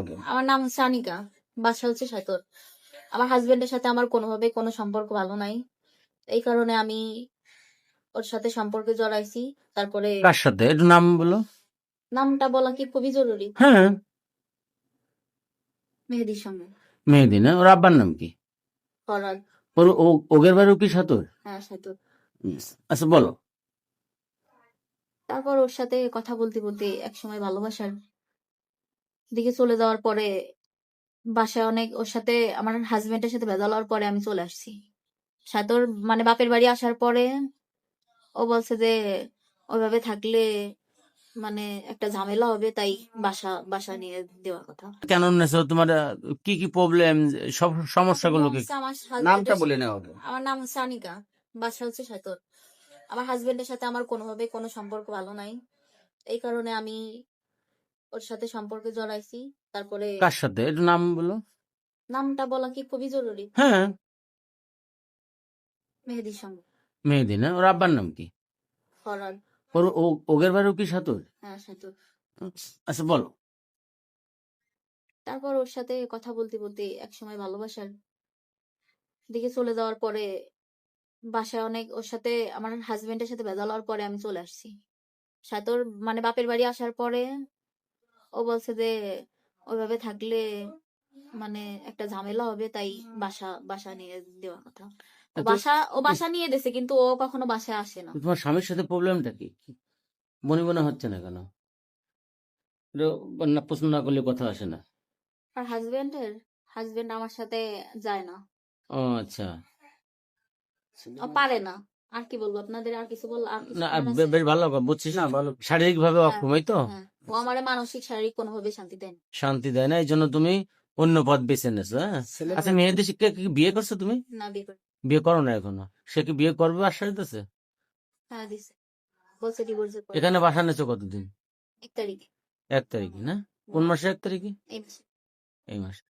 ওকে আমার নাম হচ্ছে আনিকা বাসা হচ্ছে সাইতর আমার হাজবেন্ডের সাথে আমার কোনোভাবে কোনো সম্পর্ক ভালো নাই। এই কারণে আমি ওর সাথে সম্পর্কে জড়াইছি তারপরে কার সাথে? একটু নাম বলো। নামটা বলা কি খুবই জরুরি। হ্যাঁ। মেহেদির সঙ্গে। মেহেদি না? ওর আব্বার নাম কি? ফরাদ। ওর ও- ওগের বাড়িও কি সাতর হ্যাঁ সাইতর আচ্ছা বলো। তারপর ওর সাথে কথা বলতে বলতে একসময় ভালোবাসার দিকে চলে যাওয়ার পরে বাসায় অনেক ওর সাথে আমার হাজবেন্ডের সাথে ভেজাল হওয়ার পরে আমি চলে আসছি। সাতর মানে বাপের বাড়ি আসার পরে ও বলছে যে ওইভাবে থাকলে মানে একটা ঝামেলা হবে তাই বাসা বাসা নিয়ে দেওয়ার কথা। কেন নেছো তোমার কি কি প্রবলেম সব সমস্যাগুলো কি? আমার নামটা বলে নেওয়া হবে। আমার নাম হচ্ছে আনিকা বাসা হচ্ছে সাইতর আমার হাজবেন্ডের সাথে আমার কোনোভাবে কোনো সম্পর্ক ভালো নাই। এই কারণে আমি ওর সাথে সম্পর্কে জড়াইছি তারপরে কার সাথে? একটু নাম বলো। নামটা বলা কি খুবই জরুরি। হ্যাঁ। মেহেদির সঙ্গে। মেহেদি না? ওর আব্বার নাম কি? ফরাদ ওর ও- ওগের বাড়িও কি সাতর হ্যাঁ সাইতর আচ্ছা বলো। তারপর ওর সাথে কথা বলতে বলতে একসময় ভালোবাসার দিকে চলে যাওয়ার পরে বাসায় অনেক ওর সাথে আমার হাজবেন্ডের সাথে ভেজাল হওয়ার পরে আমি চলে আসছি। সাতর মানে বাপের বাড়ি আসার পরে ও বলছে যে ওইভাবে থাকলে মানে একটা ঝামেলা হবে তাই বাসা বাসা নিয়ে দেওয়ার কথা। বাসা ও বাসা নিয়ে দেছে কিন্তু ও কখনো বাসায় আসে না। তোমার স্বামীর সাথে প্রবলেমটা কি? মনে মনে হচ্ছে না কেন? না প্রশ্ন না করলে কথা আসে না। আর হাজবেন্ডের? হাজবেন্ড আমার সাথে যায় না। ও আচ্ছা। ও পারে না। আর কি বলব আপনাদের আর কিছু বল আর না? বেশ ভালো বুঝছিস? না ভালো। শারীরিক ভাবে হ্যাঁ, অক্ষম এই তো? হ্যাঁ। ও আমার মানসিক শারীরিক কোনোভাবে শান্তি দেয় না। শান্তি দেয় না এই জন্য তুমি অন্য পথ বেছে নেছো হ্যাঁ? আচ্ছা মেয়েদের শিক্ষা কি বিয়ে করছ তুমি? না বিয়ে করি বিয়ে করো না এখনও। সে কি বিয়ে করবে আশ্বাস দিতেছে? হ্যাঁ দিছে। বলছে এখানে বাসা নেছো কতদিন? এক তারিখ। এক তারিখে না? কোন মাসে এক তারিখে? এই মাসে। এই মাসে।